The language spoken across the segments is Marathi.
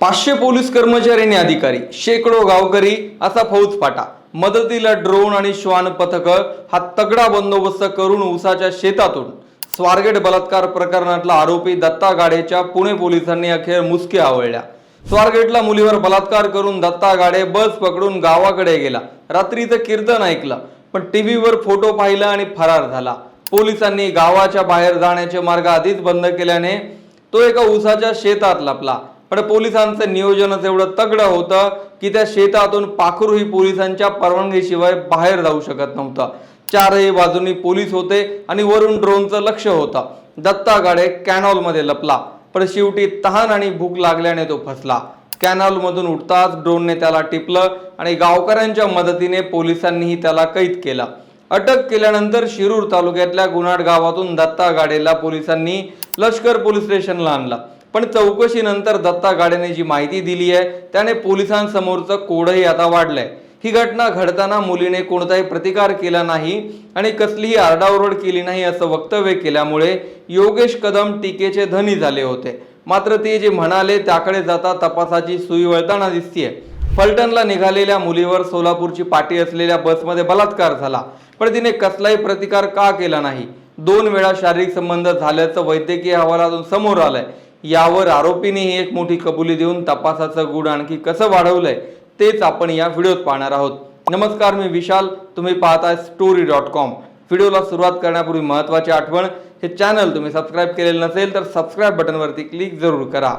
पाचशे पोलीस कर्मचारी आणि अधिकारी शेकडो गावकरी असा फौजफाटा. मदतीला ड्रोन आणि श्वान पथक हा तगडा बंदोबस्त करून उसाच्या शेतातून. स्वारगेट बलात्कार प्रकरणातला आरोपी दत्ता गाडेच्या पुणे पोलिसांनी अखेर मुसके आवळल्या. स्वारगेटला मुलीवर बलात्कार करून दत्ता गाडे बस पकडून गावाकडे गेला. रात्रीचं कीर्तन ऐकलं पण टीव्हीवर फोटो पाहिला आणि फरार झाला. पोलिसांनी गावाच्या बाहेर जाण्याचे मार्ग आधीच बंद केल्याने तो एका उसाच्या शेतात लपला. पण पोलिसांचं नियोजनच एवढं तगडं होतं की त्या शेतातून पाखरूही पोलिसांच्या परवानगीशिवाय बाहेर जाऊ शकत नव्हता. चारही बाजूनी पोलीस होते आणि वरून ड्रोनचं लक्ष होतं. दत्ता गाडे कॅनॉलमध्ये लपला पण शेवटी तहान आणि भूक लागल्याने तो फसला. कॅनॉलमधून उठताच ड्रोनने त्याला टिपलं आणि गावकऱ्यांच्या मदतीने पोलिसांनीही त्याला कैद केला. अटक केल्यानंतर शिरूर तालुक्यातल्या गुनाड गावातून दत्ता गाडेला पोलिसांनी लष्कर पोलीस स्टेशनला आणला. पण चौकशीनंतर दत्ता गाड्याने जी माहिती दिली आहे त्याने पोलिसांसमोरचं कोडही आता वाढलंय. ही घटना घडताना मुलीने कोणताही प्रतिकार केला नाही आणि कसलीही आरडाओरड केली नाही असं वक्तव्य केल्यामुळे योगेश कदम टीकेचे धनी झाले होते. मात्र ते जे म्हणाले त्याकडे जाता तपासाची सुई वळताना दिसतीये. फलटणला निघालेल्या मुलीवर सोलापूरची पाटी असलेल्या बसमध्ये बलात्कार झाला. पण तिने कसलाही प्रतिकार का केला नाही? दोन वेळा शारीरिक संबंध झाल्याचं वैद्यकीय अहवालातून समोर आलंय. यावर आरोपीनेही एक मोठी कबुली देऊन तपासाचं गुण आणखी कसं वाढवलंय तेच आपण या व्हिडिओत पाहणार आहोत. नमस्कार मी विशाल. तुम्ही पाहताय स्टोरी डॉट कॉम व्हिडिओला सुरुवात करण्यापूर्वी महत्त्वाची आठवण हे चॅनल तुम्ही सबस्क्राईब केलेलं नसेल तर सबस्क्राईब बटनवरती क्लिक जरूर करा.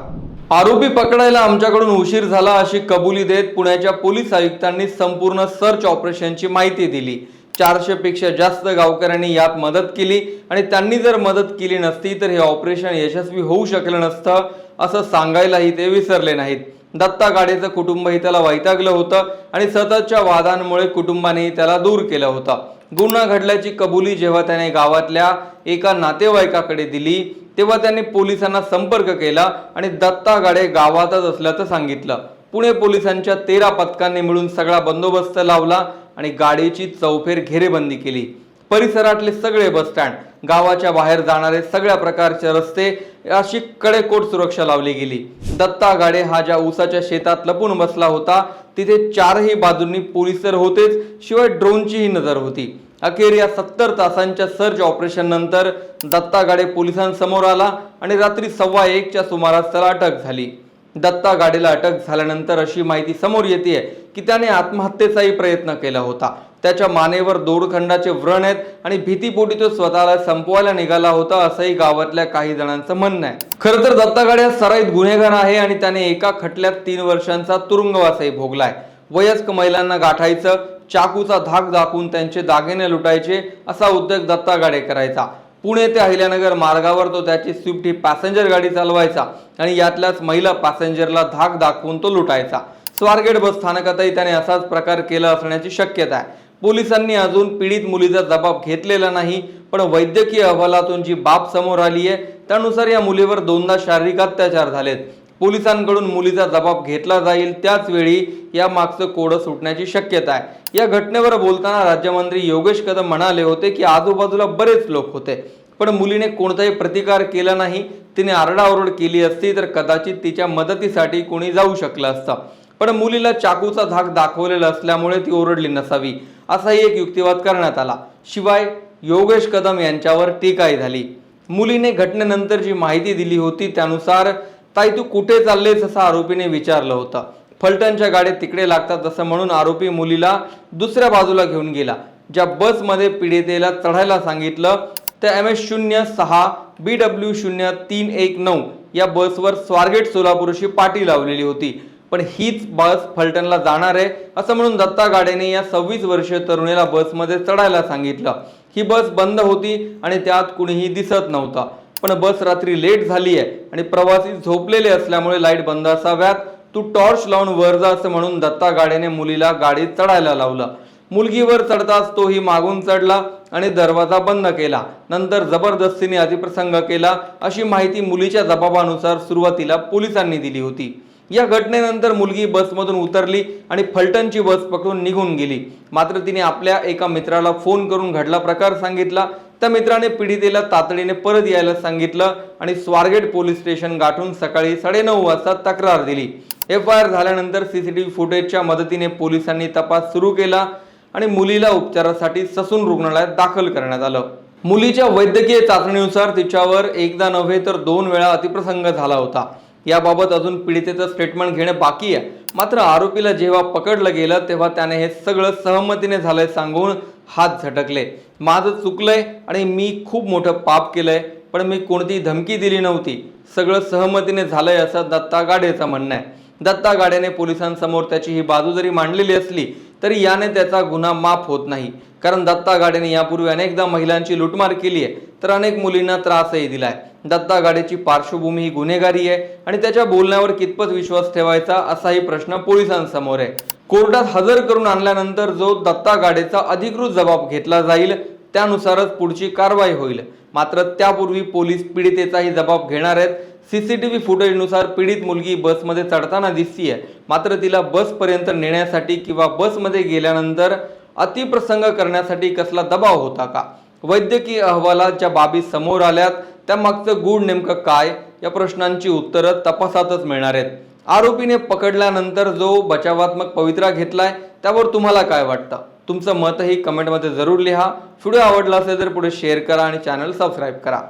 आरोपी पकडायला आमच्याकडून उशीर झाला अशी कबुली देत पुण्याच्या पोलीस आयुक्तांनी संपूर्ण सर्च ऑपरेशनची माहिती दिली. चारशे पेक्षा जास्त गावकऱ्यांनी यात मदत केली आणि त्यांनी जर मदत केली नसती तर हे ऑपरेशन यशस्वी होऊ शकलं नसतं असं सांगायलाही ते विसरले नाहीत. दत्ता गाडेचं कुटुंबही त्याला वैतागलं होतं आणि सततच्या वादांमुळे कुटुंबानेही त्याला दूर केलं होतं. गुन्हा घडल्याची कबुली जेव्हा त्याने गावातल्या एका नातेवाईकाकडे दिली तेव्हा त्यांनी पोलिसांना संपर्क केला आणि दत्ता गाडे गावातच असल्याचं सांगितलं. पुणे पोलिसांच्या तेरा पथकांनी मिळून सगळा बंदोबस्त लावला आणि गाडीची चौफेर घेरेबंदी केली. परिसरातले सगळे बस स्टँड गावाच्या बाहेर जाणारे सगळ्या प्रकारचे रस्ते अशी कडेकोट सुरक्षा लावली गेली. दत्ता गाडे हा ज्या ऊसाच्या शेतात लपून बसला होता तिथे चारही बाजूंनी पोलीस तर होतेच शिवाय ड्रोनचीही नजर होती. अखेर या सत्तर तासांच्या सर्च ऑपरेशन नंतर दत्ता गाडे पोलिसांसमोर आला आणि रात्री सव्वा एकच्या सुमारास त्याला अटक झाली. दत्ता गाडीला अटक झाल्यानंतर अशी माहिती समोर येते की त्याने आत्महत्येचाही प्रयत्न केला होता. त्याच्या मानेवर दोरखंडाचे व्रण आहेत आणि भीतीपोटी तो स्वतःला संपवायला निघाला होता असंही गावातल्या काही जणांचं म्हणणं आहे. खरं तर दत्ता गाडे हा सराईत गुन्हेगार आहे आणि त्याने एका खटल्यात तीन वर्षांचा तुरुंगवासही भोगलाय. वयस्क महिलांना गाठायचं चाकूचा धाक दाखवून त्यांचे दागिने लुटायचे असा उद्योग दत्ता गाडे करायचा. पुणे ते अहिल्यानगर मार्गावर तो त्याची स्विफ्ट ही पॅसेंजर गाडी चालवायचा आणि यातल्याच महिला पॅसेंजरला धाक दाखवून तो लुटायचा. स्वारगेट बस स्थानकातही त्याने असाच प्रकार केला असण्याची शक्यता आहे. पोलिसांनी अजून पीडित मुलीचा जबाब घेतलेला नाही पण वैद्यकीय अहवालातून जी बाब समोर आली आहे त्यानुसार या मुलीवर दोनदा शारीरिक अत्याचार झालेत. पोलिसांकडून मुलीचा जबाब घेतला जाईल. त्याच वेळी या मागचं कोडं सुटण्याची शक्यता आहे. या घटनेवर बोलताना राज्यमंत्री योगेश कदम म्हणाले होते की आजूबाजूला बरेच लोक होते. पण मुलीने कोणताही प्रतिकार केला नाही. तिने आरडाओरड केली असती तर कदाचित तिच्या मदतीसाठी कोणी जाऊ शकलं असतं. पण मुलीला चाकूचा धाक दाखवलेला असल्यामुळे ती ओरडली नसावी असाही एक युक्तिवाद करण्यात आला. शिवाय योगेश कदम यांच्यावर टीकाही झाली. मुलीने घटनेनंतर जी माहिती दिली होती. त्यानुसार ताई तू कुठे चाललेस असं आरोपीने विचारलं होतं. फलटणच्या गाड्या तिकडे लागतात असं म्हणून आरोपी मुलीला दुसऱ्या बाजूला घेऊन गेला. ज्या बसमध्ये पीडितेला चढायला सांगितलं त्या एम एस शून्य सहा बी डब्ल्यू शून्य तीन एक नऊ या बसवर स्वारगेट सोलापूरशी पाटी लावलेली होती. पण हीच बस फलटणला जाणार आहे असं म्हणून दत्ता गाडेने या सव्वीस वर्षीय तरुणीला बसमध्ये चढायला सांगितलं. ही बस बंद होती आणि त्यात कुणीही दिसत नव्हतं. पण बस रात्री लेट झाली आहे आणि प्रवासी झोपलेले असल्यामुळे लाइट बंद असाव्यात. तू टॉर्च लावून वर जा असं म्हणून दत्ता गाड्याने मुलीला गाडीत चढायला लावलं. मुलगीवर चढताच तोही मागून चढला आणि दरवाजा बंद केला. नंतर जबरदस्तीने अतिप्रसंग केला. अशी माहिती मुलीच्या जबाबानुसार सुरुवातीला पोलिसांनी दिली होती. या घटनेनंतर मुलगी बसमधून उतरली आणि फलटणची बस पकडून निघून गेली. मात्र तिने आपल्या एका मित्राला फोन करून घडला प्रकार सांगितला. त्या मित्राने पीडितेला तातडीने परत यायला सांगितलं आणि स्वारगेट पोलीस स्टेशन गाठून सकाळी साडेनऊ वाजता तक्रार दिली. एफ आय आर झाल्यानंतर सीसीटीव्ही फुटेजच्या मदतीने पोलिसांनी तपास सुरू केला आणि मुलीला उपचारासाठी ससून रुग्णालयात दाखल करण्यात आलं. मुलीच्या वैद्यकीय चाचणीनुसार तिच्यावर एकदा नव्हे तर दोन वेळा अतिप्रसंग झाला होता. याबाबत अजून पीडितेचं स्टेटमेंट घेणं बाकी आहे. मात्र आरोपीला जेव्हा पकडलं गेलं तेव्हा त्याने हे सगळं सहमतीने झालंय सांगून हात झटकले. माझं चुकलंय आणि मी खूप मोठं पाप केलंय पण मी कोणतीही धमकी दिली नव्हती. सगळं सहमतीने झालंय असं दत्ता गाडेचं म्हणणं आहे. दत्ता गाड्याने पोलिसांसमोर त्याची ही बाजू जरी मांडलेली असली तरी याने त्याचा गुन्हा माफ होत नाही. कारण दत्ता गाडेने यापूर्वी अनेकदा महिलांची लुटमार केली आहे तर अनेक मुलींना त्रासही दिलाय. दत्ता गाडेची पार्श्वभूमी ही गुन्हेगारी आहे आणि त्याच्या बोलण्यावर कितपत विश्वास ठेवायचा असाही प्रश्न पोलिसांसमोर आहे. कोर्टात हजर करून आणल्यानंतर जो दत्ता गाडेचा अधिकृत जबाब घेतला जाईल त्यानुसारच पुढची कारवाई होईल. मात्र त्यापूर्वी पोलीस पीडितेचाही जबाब घेणार आहेत. सीसीटीव्ही फुटेजनुसार पीडित मुलगी बसमध्ये चढताना दिसतीये. मात्र तिला बसपर्यंत नेण्यासाठी किंवा बसमध्ये गेल्यानंतर अतिप्रसंग करण्यासाठी कसला दबाव होता का? वैद्यकीय अहवालात ज्या बाबी समोर आल्यात. त्यामागचं गूढ नेमकं काय? या प्रश्नांची उत्तरं तपासातच मिळणार आहेत. आरोपीने पकडल्यानंतर जो बचावात्मक पवित्रा घेतलाय त्यावर तुम्हाला काय वाटतं? तुमचं मतही कमेंटमध्ये जरूर लिहा. व्हिडिओ आवडला असेल तर पुढे शेअर करा आणि चॅनल सबस्क्राईब करा.